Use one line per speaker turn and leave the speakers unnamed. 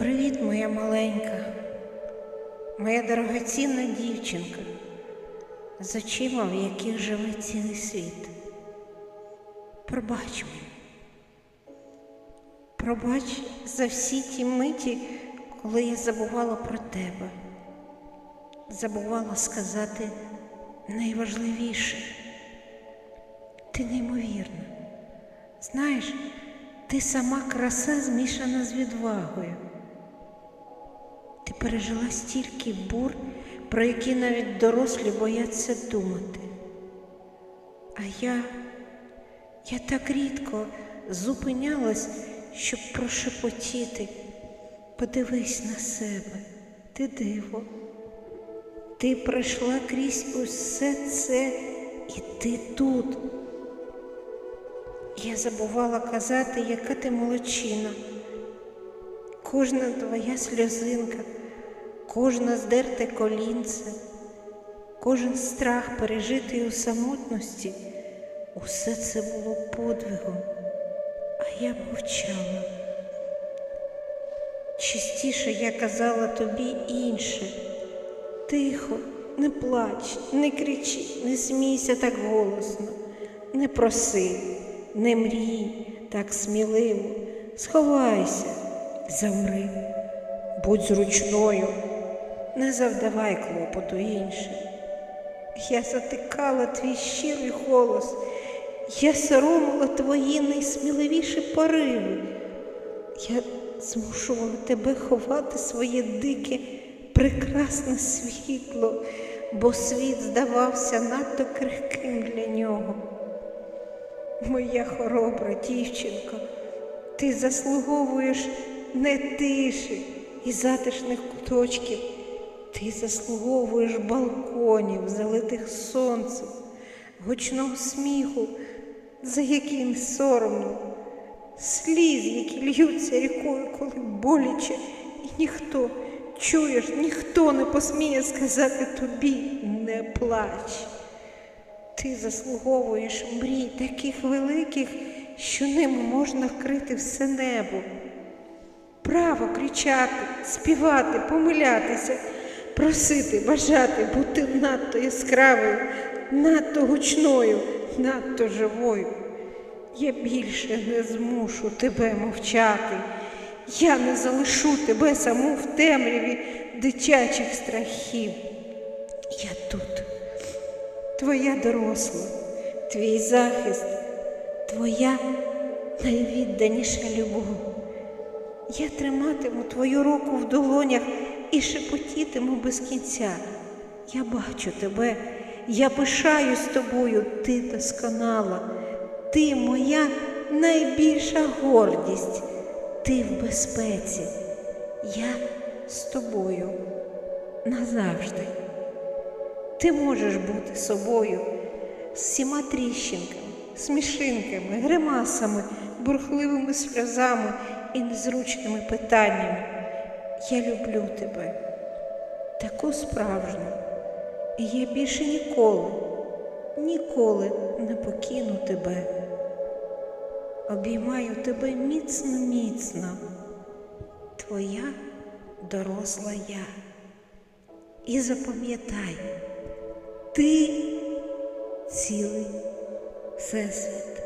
Привіт, моя маленька, моя дорогоцінна дівчинка, з очима, в яких живе цілий світ. Пробач мені. Пробач за всі ті миті, коли я забувала про тебе, забувала сказати найважливіше. Ти неймовірна. Знаєш, ти сама краса змішана з відвагою. Пережила стільки бур, про які навіть дорослі бояться думати. А я, я так рідко зупинялась, щоб прошепотіти. Подивись на себе, ти диво. Ти пройшла крізь усе це, і ти тут. Я забувала казати, яка ти молодчина. Кожна твоя сльозинка, кожна здерте колінце, кожен страх пережитий у самотності, усе це було подвигом, а я мовчала. Частіше я казала тобі інше. Тихо, не плач, не кричи, не смійся так голосно, не проси, не мрій так сміливо, сховайся, замри, будь зручною, не завдавай клопоту іншим. Я затикала твій щирий голос, я соромила твої найсміливіші пориви. Я змушувала тебе ховати своє дике, прекрасне світло, бо світ здавався надто крихким для нього. Моя хоробра дівчинко, ти заслуговуєш не тиші і затишних куточків, ти заслуговуєш балконів, залитих сонцем, гучного сміху, за який не соромно, сліз, які льються рікою, коли боляче, і ніхто, чуєш, ніхто не посміє сказати тобі не плач. Ти заслуговуєш мрій таких великих, що ними можна вкрити все небо. Право кричати, співати, помилятися, просити, бажати, бути надто яскравою, надто гучною, надто живою. Я більше не змушу тебе мовчати. Я не залишу тебе саму в темряві дитячих страхів. Я тут твоя доросла, твій захист, твоя найвідданіша любов. Я триматиму твою руку в долонях і шепотітиму без кінця. Я бачу тебе, я пишаюсь тобою, ти досконала, ти моя найбільша гордість, ти в безпеці. Я з тобою назавжди. Ти можеш бути собою з всіма тріщинками, смішинками, гримасами, бурхливими сльозами і незручними питаннями. Я люблю тебе, таку справжню, і я більше ніколи, ніколи не покину тебе. Обіймаю тебе міцно, міцно, твоя доросла я. І запам'ятай, ти цілий всесвіт.